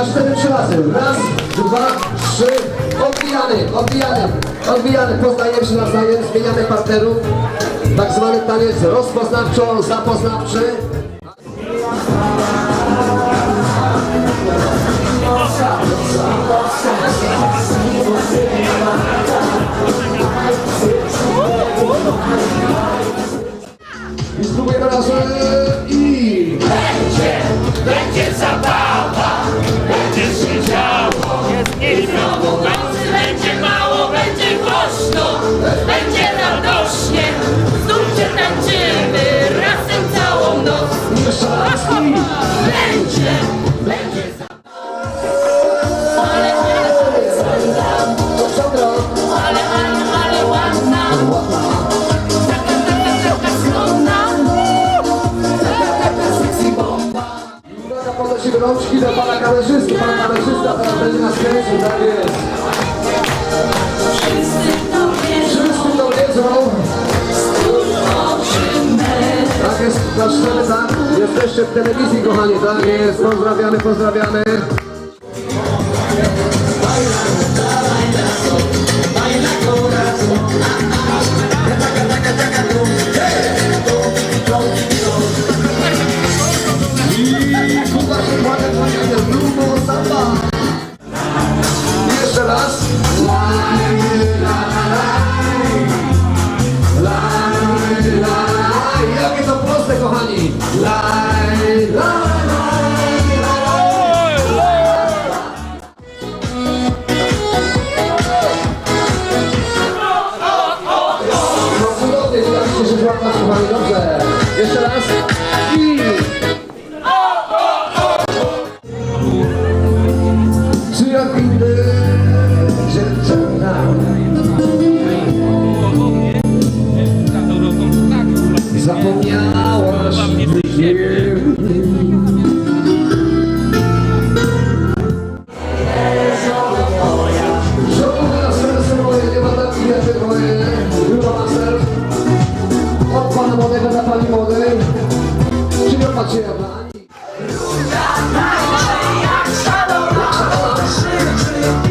na cztery trzy razy. Raz, dwa, trzy. Odbijany, odbijany, odbijany. Poznajemy się nawzajem, zmieniamy partnerów. Tak zwany taniec rozpoznawczo-zapoznawczy. Podnieście rączki do pana kamerzysty. Pan kamerzysta teraz będzie nas kręcił, tak jest. Wszyscy to wiedzą. Wszyscy to wiedzą. Tak jest, na szczery, tak? Jesteście w telewizji, kochani, tak jest. Pozdrawiamy, pozdrawiamy.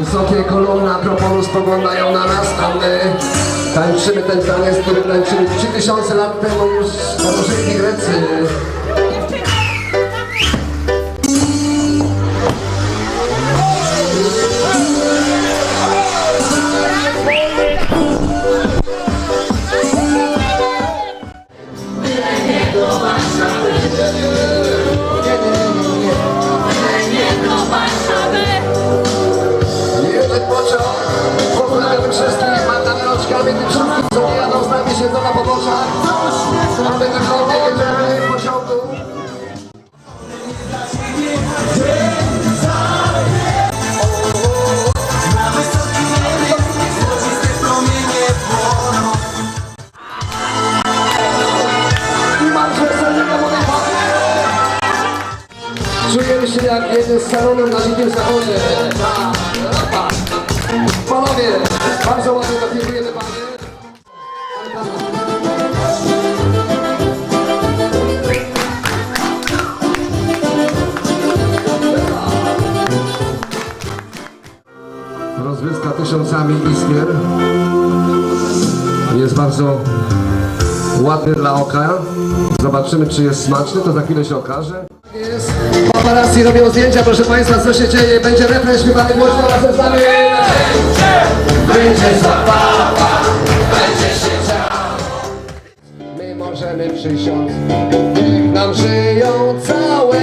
Wysokie kolumna, proponus spoglądają na nas, a my tańczymy ten taniec, który tańczyli 3000 lat temu już starożytni Grecy. Czujemy się jak jeden z salonem na Dzikim Zachodzie. Panowie, bardzo ładnie zapiekujemy panie. Rozwyska tysiącami iskier jest bardzo ładny dla oka. Zobaczymy, czy jest smaczny, to za chwilę się okaże. Jest. Paparazzi robią zdjęcia, proszę Państwa, co się dzieje? Będzie refren śpiewany głośno razem z nami. Będzie zabawa, będzie się działo. My możemy przysiąc, nam żyją całe.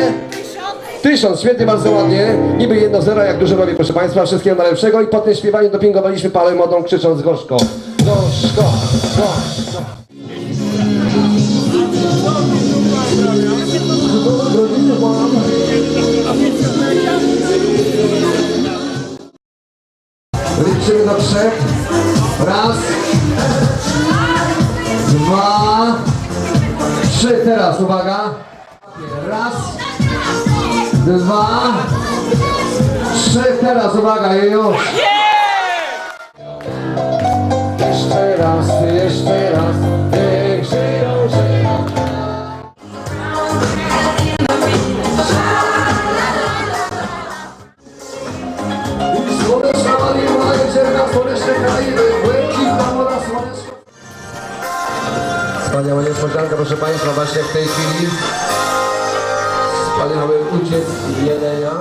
Tysiąc, świetnie, bardzo ładnie. Niby jedno zero, jak dużo robię, proszę Państwa. Wszystkiego najlepszego. I po tym śpiewaniu dopingowaliśmy palę modą, krzycząc gorzko. Gorzko, gorzko. Trzech. Raz. Dwa. Trzy. Teraz, uwaga. Raz. Dwa. Trzy. Teraz, uwaga, już. Niespodzianka, proszę Państwa, właśnie w tej chwili wspaniały uciec jelenia.